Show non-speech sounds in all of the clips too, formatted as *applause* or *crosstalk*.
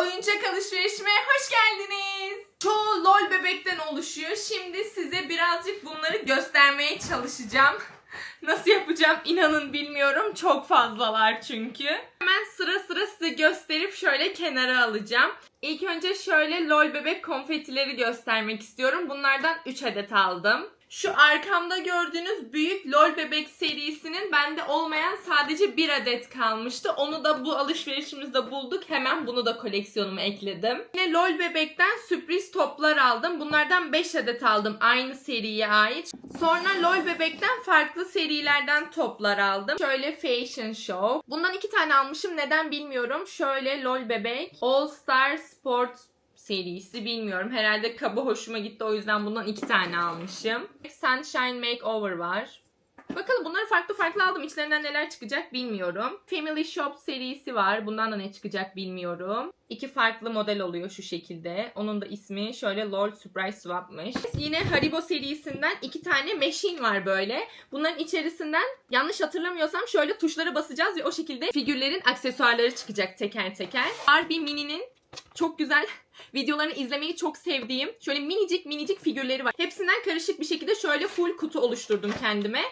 oyuncak alışverişime hoş geldiniz. Çoğu LOL bebekten oluşuyor. Şimdi size birazcık bunları göstermeye çalışacağım. Nasıl yapacağım inanın bilmiyorum. Çok fazlalar çünkü. Hemen sıra sıra size gösterip şöyle kenara alacağım. İlk önce şöyle LOL bebek konfetileri göstermek istiyorum. Bunlardan 3 adet aldım. Şu arkamda gördüğünüz büyük LOL bebek serisinin bende olmayan sadece bir adet kalmıştı. Onu da bu alışverişimizde bulduk. Hemen bunu da koleksiyonuma ekledim. Yine LOL bebekten sürpriz toplar aldım. Bunlardan 5 adet aldım aynı seriye ait. Sonra LOL bebekten farklı serilerden toplar aldım. Şöyle Fashion Show. Bundan iki tane almışım. Neden bilmiyorum. Şöyle LOL bebek. All Star Sports serisi bilmiyorum. Herhalde kabı hoşuma gitti o yüzden bundan iki tane almışım. Sunshine Makeover var. Bakalım bunları farklı farklı aldım. İçlerinden neler çıkacak bilmiyorum. Family Shop serisi var. Bundan da ne çıkacak bilmiyorum. İki farklı model oluyor şu şekilde. Onun da ismi şöyle Lord Surprise Swap'mış. Yine Haribo serisinden iki tane machine var böyle. Bunların içerisinden yanlış hatırlamıyorsam şöyle tuşlara basacağız ve o şekilde figürlerin aksesuarları çıkacak teker teker. Barbie Mini'nin çok güzel *laughs* videolarını izlemeyi çok sevdiğim şöyle minicik minicik figürleri var. Hepsinden karışık bir şekilde şöyle full kutu oluşturdum kendime.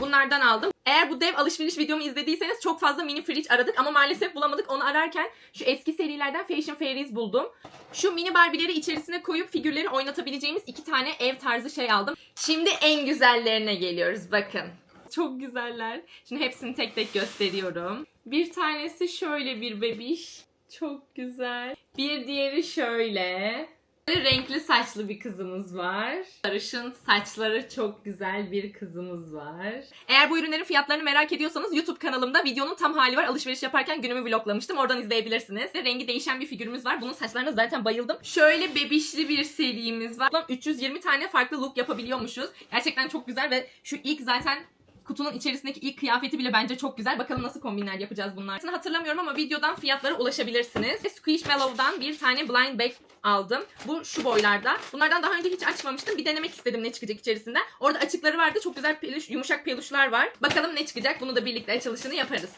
Bunlardan aldım. Eğer bu dev alışveriş videomu izlediyseniz çok fazla mini fridge aradık ama maalesef bulamadık. Onu ararken şu eski serilerden Fashion Fairies buldum. Şu mini Barbie'leri içerisine koyup figürleri oynatabileceğimiz iki tane ev tarzı şey aldım. Şimdi en güzellerine geliyoruz bakın. Çok güzeller. Şimdi hepsini tek tek gösteriyorum. Bir tanesi şöyle bir bebiş. Çok güzel. Bir diğeri şöyle. Böyle renkli saçlı bir kızımız var. Sarışın saçları çok güzel bir kızımız var. Eğer bu ürünlerin fiyatlarını merak ediyorsanız YouTube kanalımda videonun tam hali var. Alışveriş yaparken günümü vloglamıştım. Oradan izleyebilirsiniz. Rengi değişen bir figürümüz var. Bunun saçlarına zaten bayıldım. Şöyle bebişli bir serimiz var. Toplam 320 tane farklı look yapabiliyormuşuz. Gerçekten çok güzel ve şu ilk zaten kutunun içerisindeki ilk kıyafeti bile bence çok güzel. Bakalım nasıl kombinler yapacağız bunlar. Aslında hatırlamıyorum ama videodan fiyatlara ulaşabilirsiniz. Ve Squishmallow'dan bir tane blind bag aldım. Bu şu boylarda. Bunlardan daha önce hiç açmamıştım. Bir denemek istedim ne çıkacak içerisinden. Orada açıkları vardı. Çok güzel peluş, yumuşak peluşlar var. Bakalım ne çıkacak. Bunu da birlikte açılışını yaparız.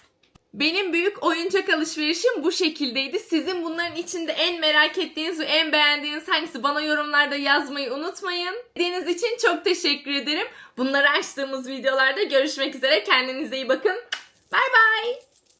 Benim büyük oyuncak alışverişim bu şekildeydi. Sizin bunların içinde en merak ettiğiniz ve en beğendiğiniz hangisi bana yorumlarda yazmayı unutmayın. Dediğiniz için çok teşekkür ederim. Bunları açtığımız videolarda görüşmek üzere. Kendinize iyi bakın. Bay bay.